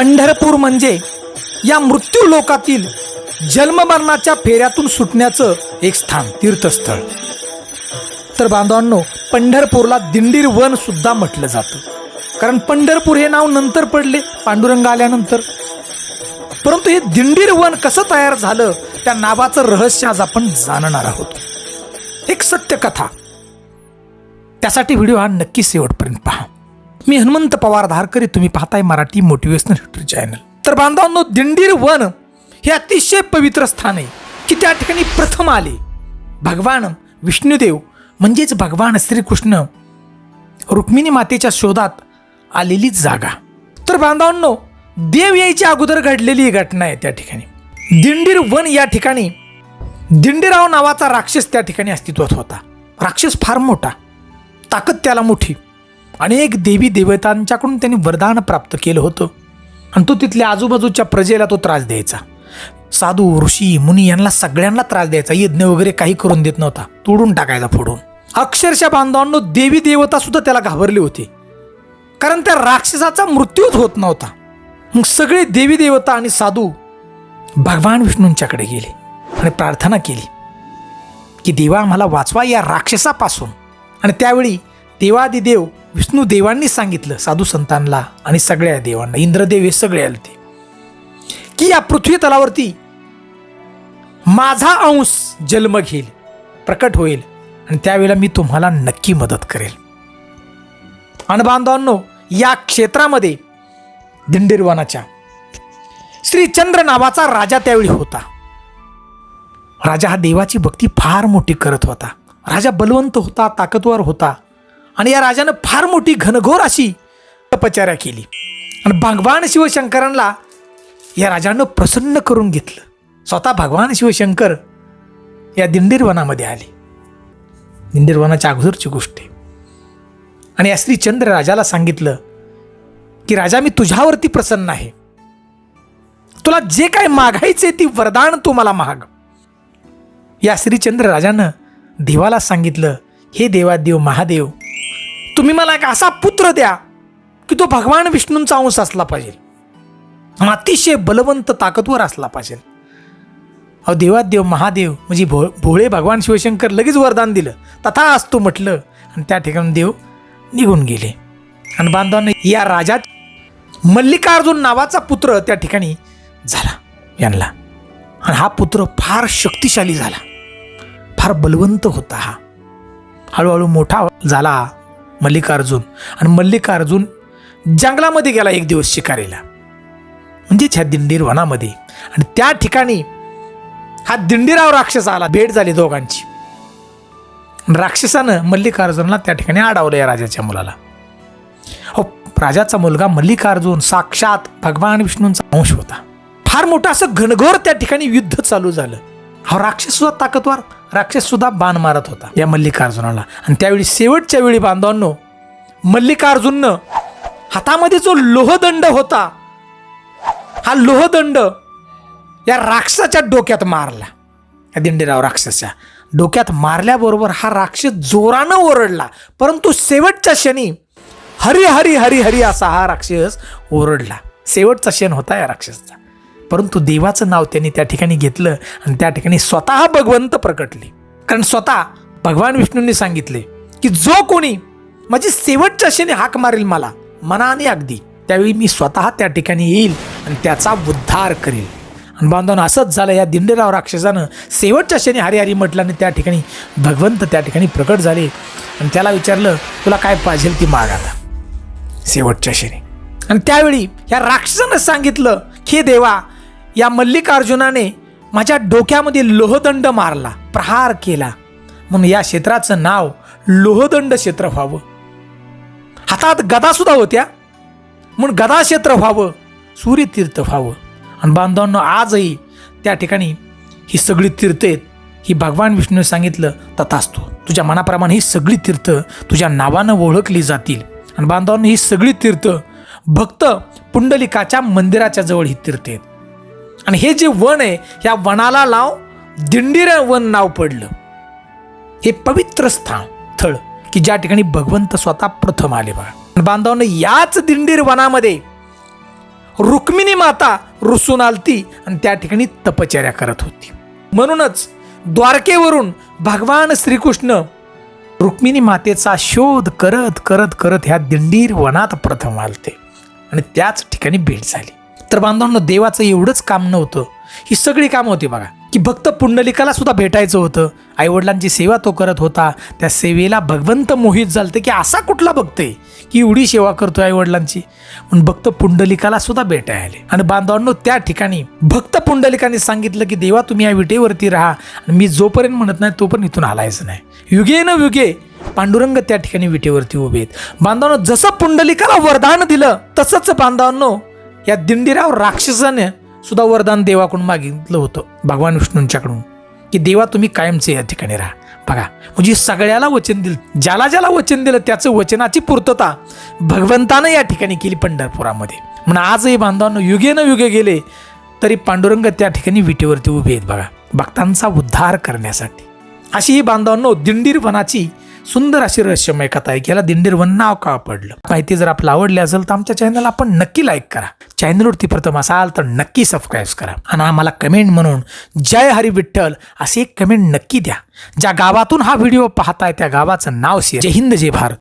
पंढरपूर म्हणजे या मृत्यू लोकातील जन्ममरणाच्या फेऱ्यातून सुटण्याचं एक स्थान तीर्थस्थळ. तर बांधवांनो पंढरपूरला दिंडीर वन सुद्धा म्हटलं जातं. कारण पंढरपूर हे नाव नंतर पडले पांडुरंग आल्यानंतर. परंतु हे दिंडीर वन कसं तयार झालं त्या नावाचं रहस्य आज आपण जाणणार आहोत. एक सत्य कथा. त्यासाठी व्हिडिओ हा नक्की शेवटपर्यंत पहा. मी हनुमंत पवार धारकरी तुम्ही पाहताय मराठी मोटिवेशनल हिस्ट्री चॅनल तर बांधवांनो दिंडीर वन हे अतिशय पवित्र स्थान आहे की त्या ठिकाणी प्रथम आले. भगवान विष्णुदेव म्हणजेच भगवान श्रीकृष्ण रुक्मिणी मातेच्या शोधात आलेली जागा. तर बांधवांनो देव यायच्या अगोदर घडलेली ही घटना आहे त्या ठिकाणी. दिंडीर वन या ठिकाणी दिंडीराव नावाचा राक्षस त्या ठिकाणी अस्तित्वात होता. राक्षस फार मोठा ताकद त्याला मोठी. अनेक देवी देवतांच्याकडून त्यांनी वरदान प्राप्त केलं होतं. आणि तो तिथल्या आजूबाजूच्या प्रजेला तो त्रास द्यायचा. साधू ऋषी मुनी यांना सगळ्यांना त्रास द्यायचा. यज्ञ वगैरे काही करून देत नव्हता. तोडून टाकायचा फोडून. अक्षरशः बांधवांनो देवी देवता सुद्धा त्याला घाबरले होते. कारण त्या राक्षसाचा मृत्यूच होत नव्हता. मग सगळे देवी देवता आणि साधू भगवान विष्णूंच्याकडे गेले आणि प्रार्थना केली की देवा आम्हाला वाचवा या राक्षसापासून. आणि त्यावेळी देवादिदेव विष्णू देवांनी सांगितलं साधू संतांना आणि सगळ्या देवांना. इंद्रदेव हे सगळे आले ते. की या पृथ्वी तलावरती माझा अंश जन्म घेईल प्रकट होईल आणि त्यावेळेला मी तुम्हाला नक्की मदत करेल. अणबांधवांनो या क्षेत्रामध्ये दिंडीरवानाच्या श्रीचंद्र नावाचा राजा त्यावेळी होता. राजा हा देवाची भक्ती फार मोठी करत होता. राजा बलवंत होता ताकदवर होता. आणि या राजानं फार मोठी घनघोर अशी तपचार्या केली. आणि भगवान शिवशंकरांना या राजानं प्रसन्न करून घेतलं. स्वतः भगवान शिवशंकर या दिंडीरवनामध्ये आले. दिंडीरवनाच्या अगोदरची गोष्ट आहे. आणि या श्रीचंद्र राजाला सांगितलं की राजा मी तुझ्यावरती प्रसन्न आहे. तुला जे काय मागायचे ती वरदान तू मला माग. या श्रीचंद्र राजानं देवाला सांगितलं हे देवादेव महादेव तुम्ही मला एक असा पुत्र द्या की तो भगवान विष्णूंचा अंश असला पाहिजे. आणि अतिशय बलवंत ताकदवर असला पाहिजे. अहो देवादेव महादेव म्हणजे भो भोळे भगवान शिवशंकर लगेच वरदान दिलं. तथा असतो म्हटलं आणि त्या ठिकाणी देव निघून गेले. आणि बांधवांना या राजात मल्लिकार्जुन नावाचा पुत्र त्या ठिकाणी झाला यांना. आणि हा पुत्र फार शक्तिशाली झाला. फार बलवंत होता हा. हळूहळू मोठा झाला. मल्लिकार्जुन. आणि मल्लिकार्जुन जंगलामध्ये गेला एक दिवस शिकारीला. म्हणजेच ह्या दिंडीर वनामध्ये आणि त्या ठिकाणी हा दिंडीराव राक्षस आला भेट झाली दोघांची. राक्षसानं मल्लिकार्जुनला त्या ठिकाणी अडवलं या राजाच्या मुलाला. हो राजाचा मुलगा मल्लिकार्जुन साक्षात भगवान विष्णूंचा अंश होता. फार मोठं असं घनघोर त्या ठिकाणी युद्ध चालू झालं. हा राक्षस सुद्धा ताकदवार. राक्षस सुद्धा बाण मारत होता या मल्लिकार्जुनाला. आणि त्यावेळी शेवटच्या वेळी बांधवांनो मल्लिकार्जुननं हातामध्ये जो लोहदंड होता हा लोहदंड या राक्षसाच्या डोक्यात मारला. या दिंडीराव राक्षसाच्या डोक्यात मारल्याबरोबर हा राक्षस जोरानं ओरडला. परंतु शेवटच्या क्षणी हरी हरी हरी हरी असा हा राक्षस ओरडला. शेवटचा क्षण होता या राक्षसाचा. परंतु देवाचं नाव त्यांनी त्या ठिकाणी घेतलं आणि त्या ठिकाणी स्वतः भगवंत प्रकटले. कारण स्वतः भगवान विष्णूंनी सांगितले की जो कोणी माझी शेवटच्या शेने हाक मारेल मला मनाने अगदी त्यावेळी मी स्वतः त्या ठिकाणी येईल आणि त्याचा उद्धार करेल. आणि बांधवांना असंच झालं. या दिंडेराव राक्षसानं शेवटच्या क्षणी हरिहरी म्हटलं आणि त्या ठिकाणी भगवंत त्या ठिकाणी प्रकट झाले आणि त्याला विचारलं तुला काय पाहिजे ती माग आता? शेवटच्या क्षणी. आणि त्यावेळी या राक्षसानं सांगितलं की देवा या मल्लिकार्जुनाने माझ्या डोक्यामध्ये लोहदंड मारला प्रहार केला. म्हणून या क्षेत्राचं नाव लोहदंड क्षेत्र व्हावं. हातात गदासुद्धा होत्या. म्हणून गदा क्षेत्र व्हावं सूर्यतीर्थ व्हावं. आणि बांधवांनो आजही त्या ठिकाणी ही सगळी तीर्थ आहेत ही भगवान विष्णूने सांगितलं तथास्तू. तुझ्या मनाप्रमाणे ही सगळी तीर्थ तुझ्या नावानं ओळखली जातील. आणि बांधवांनो ही सगळी तीर्थ भक्त पुंडलिकाच्या मंदिराच्या जवळ ही तीर्थ आहेत. आणि हे जे वन आहे या वनाला लाव दिंडीर वन नाव पडलं. हे पवित्र स्थान थळ की ज्या ठिकाणी भगवंत स्वतः प्रथम आले बघा बांधवानं याच दिंडीर वनामध्ये रुक्मिणी माता रुसून आलती आणि त्या ठिकाणी तपचर्या करत होती. म्हणूनच द्वारकेवरून भगवान श्रीकृष्ण रुक्मिणी मातेचा शोध करत करत करत ह्या दिंडीर वनात प्रथम आलते. आणि त्याच ठिकाणी भेट झाली. तर बांधवांना देवाचं एवढंच काम नव्हतं. ही सगळी कामं होती बघा. की भक्त पुंडलिकाला सुद्धा भेटायचं होतं. आईवडिलांची सेवा तो करत होता. त्या सेवेला भगवंत मोहित झालते की असा कुठला भक्त आहे? की एवढी सेवा करतो आईवडिलांची? पण भक्त पुंडलिकाला सुद्धा भेटाय आले. आणि बांधवांनो त्या ठिकाणी भक्त पुंडलिकाने सांगितलं की देवा तुम्ही या विटेवरती राहा. आणि मी जोपर्यंत म्हणत नाही तोपर्यंत इथून आलायचं नाही. युगे न युगे पांडुरंग त्या ठिकाणी विटेवरती उभे आहेत. बांधवांनो जसं पुंडलिकाला वरदान दिलं तसंच बांधवांनो या दिंडीराव राक्षसाने सुद्धा वरदान देवाकडून मागितलं होतं भगवान विष्णूंच्याकडून. की देवा तुम्ही कायमचे या ठिकाणी राहा. बघा म्हणजे सगळ्याला वचन दिलं ज्याला ज्याला वचन दिलं त्याचं वचनाची पूर्तता भगवंतानं या ठिकाणी केली पंढरपुरामध्ये. म्हणून आजही बांधवांना युगे न युगे गेले तरी पांडुरंग त्या ठिकाणी विटेवरती उभे आहेत बघा. भक्तांचा उद्धार करण्यासाठी. अशी ही बांधवांनो दिंडीरपणाची सुंदर अशी रहस्यमय कथा आहे की याला दिंडीरवन नाव का पडलं? माहिती जर आपल्याला आवडली असेल तर आमच्या चॅनलला आपण नक्की लाईक करा. चॅनलवरती प्रथम असाल तर नक्की सबस्क्राईब करा. आणि आम्हाला कमेंट म्हणून जय हरी विठ्ठल असे एक कमेंट नक्की द्या. ज्या गावातून हा व्हिडिओ पाहताय त्या गावाचं नाव शेअर जय हिंद जय भारत.